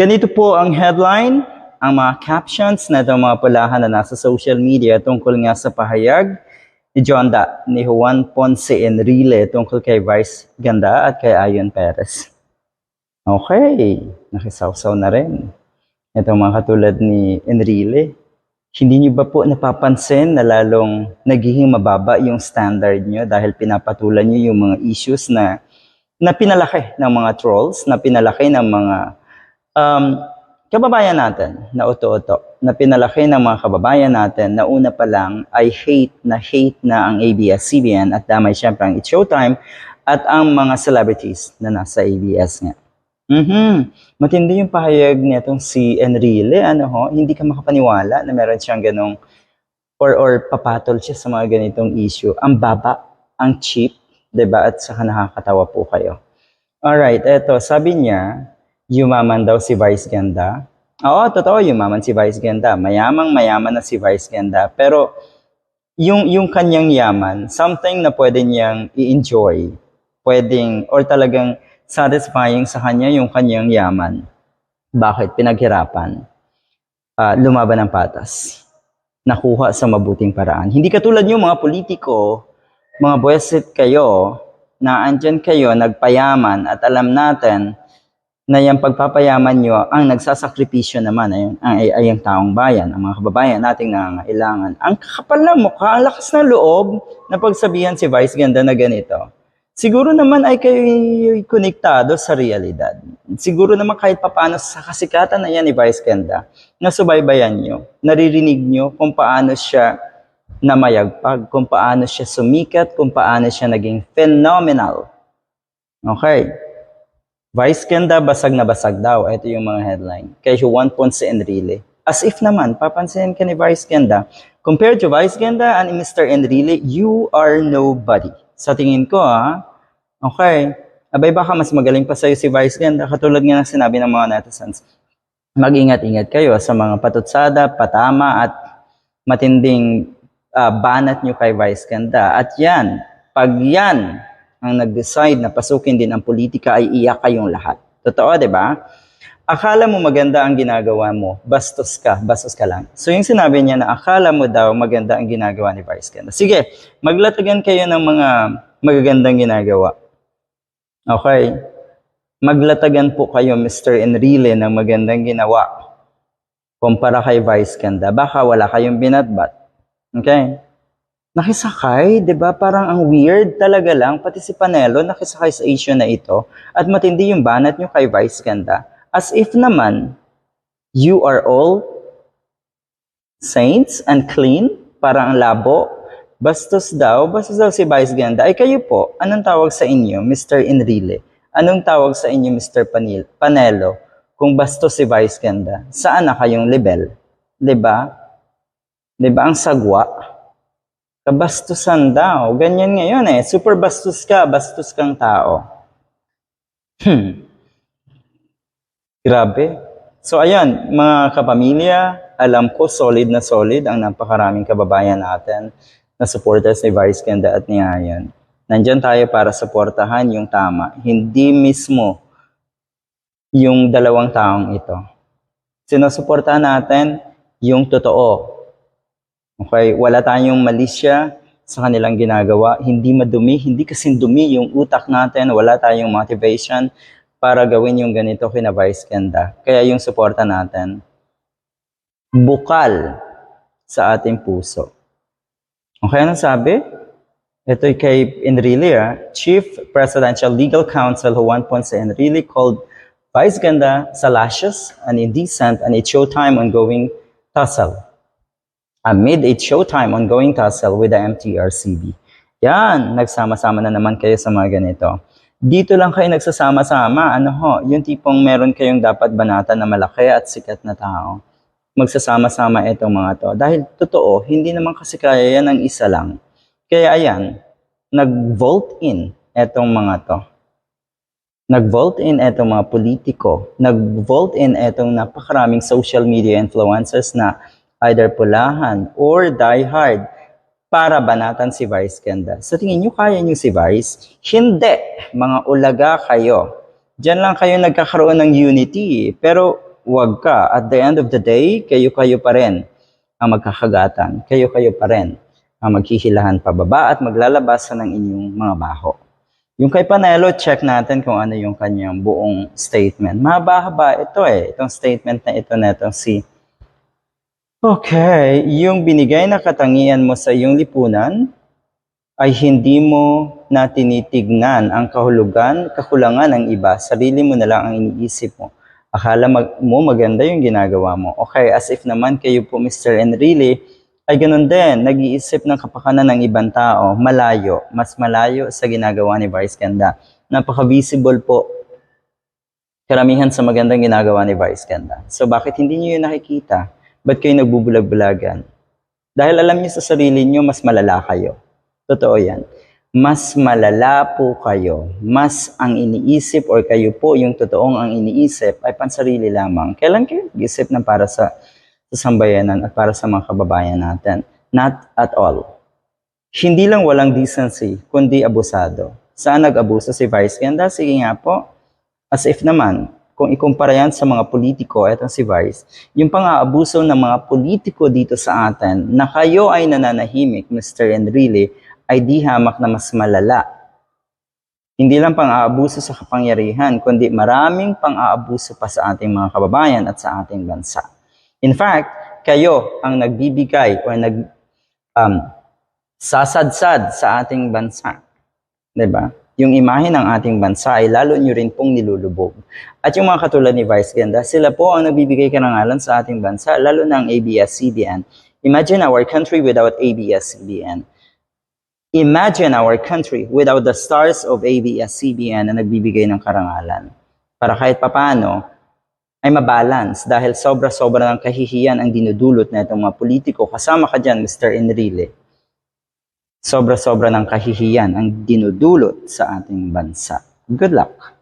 Ganito po ang headline, ang mga captions na itong mga pulahan na nasa social media tungkol nga sa pahayag ni Jonda ni Juan Ponce Enrile tungkol kay Vice Ganda at kay Ayon Perez. Okay, nakisawsaw na rin. Itong mga katulad ni Enrile. Hindi niyo ba po napapansin na lalong nagiging mababa yung standard niyo dahil pinapatulan niyo yung mga issues na na pinalaki ng mga trolls, na pinalaki ng mga um, kababayan natin na uto-uto, na pinalaki ng mga kababayan natin na una pa lang ay hate na hate na ang ABS-CBN at damay syempre ang It's Showtime at ang mga celebrities na nasa ABS nga. Mhm. Matindi yung pahayag nitong si Enrile, ano ho, hindi ka makapaniwala na meron siyang ganong or or papatol siya sa mga ganitong issue. Ang baba, ang cheap, 'di ba? At saka nakakatawa po kayo. Alright, eto, sabi niya, yumaman daw si Vice Ganda. Oo, totoo, yumaman si Vice Ganda. Mayamang mayaman na si Vice Ganda. Pero, yung, yung kanyang yaman, something na pwede niyang i-enjoy. Pwedeng, or talagang satisfying sa kanya yung kanyang yaman. Bakit? Pinaghirapan. Ah, lumaban ng patas. Nakuha sa mabuting paraan. Hindi katulad yung mga politiko, mga buwesit kayo, na andyan kayo, nagpayaman, at alam natin na yung pagpapayaman nyo, ang nagsasakripisyo naman ay, ay, ay ang taong bayan, ang mga kababayan nating nangangailangan. Ang kakapal na mukha, ang lakas ng loob na pagsabihan si Vice Ganda na ganito. Siguro naman ay kayo konektado sa realidad. Siguro naman kahit papano sa kasikatan na yan ni Vice Ganda, nasubaybayan nyo, naririnig nyo kung paano siya namayagpag, kung paano siya sumikat, kung paano siya naging phenomenal. Okay. Vice Ganda, basag na basag daw. Ito yung mga headline. Kay Juan Ponce Enrile. As if naman, papansinin ka ni Vice Ganda, compared to Vice Ganda and Mr. Enrile, you are nobody. Sa tingin ko, ah, okay, abay baka mas magaling pa sa'yo si Vice Ganda, katulad nga ng sinabi ng mga netizens. Mag-ingat-ingat kayo sa mga patutsada, patama, at matinding ah, banat nyo kay Vice Ganda. At yan, pag yan ang nag-decide na pasukin din ang politika ay iyak kayong lahat. Totoo, di ba? Akala mo maganda ang ginagawa mo, bastos ka, bastos ka lang. So yung sinabi niya na akala mo daw maganda ang ginagawa ni Vice Ganda. Sige, maglatagan kayo ng mga magagandang ginagawa. Okay? Maglatagan po kayo, Mr. Enrile, ng magandang ginawa kumpara kay Vice Ganda. Baka wala kayong binatbat. Okay? Nakisakay, 'di ba? Parang ang weird talaga lang pati si Panelo nakisakay sa issue na ito at matindi yung banat nyo kay Vice Ganda. As if naman you are all saints and clean, parang ang labo. Bastos daw, bastos daw si Vice Ganda. Ay kayo po, anong tawag sa inyo, Mr. Enrile? Anong tawag sa inyo, Mr. Panil, Panelo? Kung bastos si Vice Ganda, saan na kayong level? 'Di ba? 'Di ba ang sagwa? Kabastusan daw. Ganyan ngayon eh. Super bastos ka, bastos kang tao. Hmm. Grabe. So ayan, mga kapamilya, alam ko solid na solid ang napakaraming kababayan natin na supporters ni Vice Ganda at ni Ayan. Nandyan tayo para suportahan yung tama. Hindi mismo yung dalawang taong ito. Sinusuportahan natin yung totoo, Okay, wala tayong malisya sa kanilang ginagawa. Hindi madumi, hindi kasing dumi yung utak natin. Wala tayong motivation para gawin yung ganito kina Vice Ganda. Kaya yung suporta natin, bukal sa ating puso. Okay, ano sabi? Ito kay Enrile, ah. Chief Presidential Legal Counsel Juan Ponce Enrile called Vice Ganda salacious and indecent and it showtime ongoing tussle amid a showtime ongoing tussle with the MTRCB. Yan, nagsama-sama na naman kayo sa mga ganito. Dito lang kayo nagsasama-sama, ano ho, yung tipong meron kayong dapat banatan na malaki at sikat na tao. Magsasama-sama itong mga to. Dahil totoo, hindi naman kasi kaya yan ng isa lang. Kaya ayan, nag-vote in itong mga to. Nag-vote in itong mga politiko. Nag-vote in itong napakaraming social media influencers na either pulahan or die hard para banatan si Vice Ganda. Sa tingin nyo, kaya nyo si Vice? Hindi. Mga ulaga kayo. Diyan lang kayo nagkakaroon ng unity. Pero wag ka. At the end of the day, kayo-kayo pa rin ang magkakagatan. Kayo-kayo pa rin ang maghihilahan pababa at maglalabasan ng inyong mga baho. Yung kay Panelo, check natin kung ano yung kanyang buong statement. Mahaba-haba ito eh. Itong statement na ito na itong si Okay, yung binigay na katangian mo sa iyong lipunan ay hindi mo na tinitignan ang kahulugan, kakulangan ng iba. Sarili mo na lang ang iniisip mo. Akala mag- mo maganda yung ginagawa mo. Okay, as if naman kayo po, Mr. Enrile, ay ganun din, nag-iisip ng kapakanan ng ibang tao, malayo, mas malayo sa ginagawa ni Vice Ganda. Napaka-visible po karamihan sa magandang ginagawa ni Vice Ganda. So bakit hindi niyo yun nakikita? Ba't kayo nagbubulag-bulagan? Dahil alam niyo sa sarili niyo, mas malala kayo. Totoo yan. Mas malala po kayo. Mas ang iniisip or kayo po yung totoong ang iniisip ay pansarili lamang. Kailan kayo nag-isip ng para sa, sa sambayanan at para sa mga kababayan natin? Not at all. Hindi lang walang decency, kundi abusado. Saan nag-abuso si Vice Ganda? Sige nga po. As if naman, kung ikumpara yan sa mga politiko, eto si Vice, yung pang-aabuso ng mga politiko dito sa atin, na kayo ay nananahimik, Mr. Enrile, ay di hamak na mas malala. Hindi lang pang-aabuso sa kapangyarihan, kundi maraming pang-aabuso pa sa ating mga kababayan at sa ating bansa. In fact, kayo ang nagbibigay o nag um, sasadsad sa ating bansa. 'Di ba? Yung imahe ng ating bansa ay lalo nyo rin pong nilulubog. At yung mga katulad ni Vice Ganda, sila po ang nagbibigay karangalan sa ating bansa, lalo na ang ABS-CBN. Imagine our country without ABS-CBN. Imagine our country without the stars of ABS-CBN na nagbibigay ng karangalan. Para kahit papano, ay mabalance dahil sobra-sobra ng kahihiyan ang dinudulot na itong mga politiko. Kasama ka dyan, Mr. Enrile. Sobra-sobra ng kahihiyan ang dinudulot sa ating bansa. Good luck!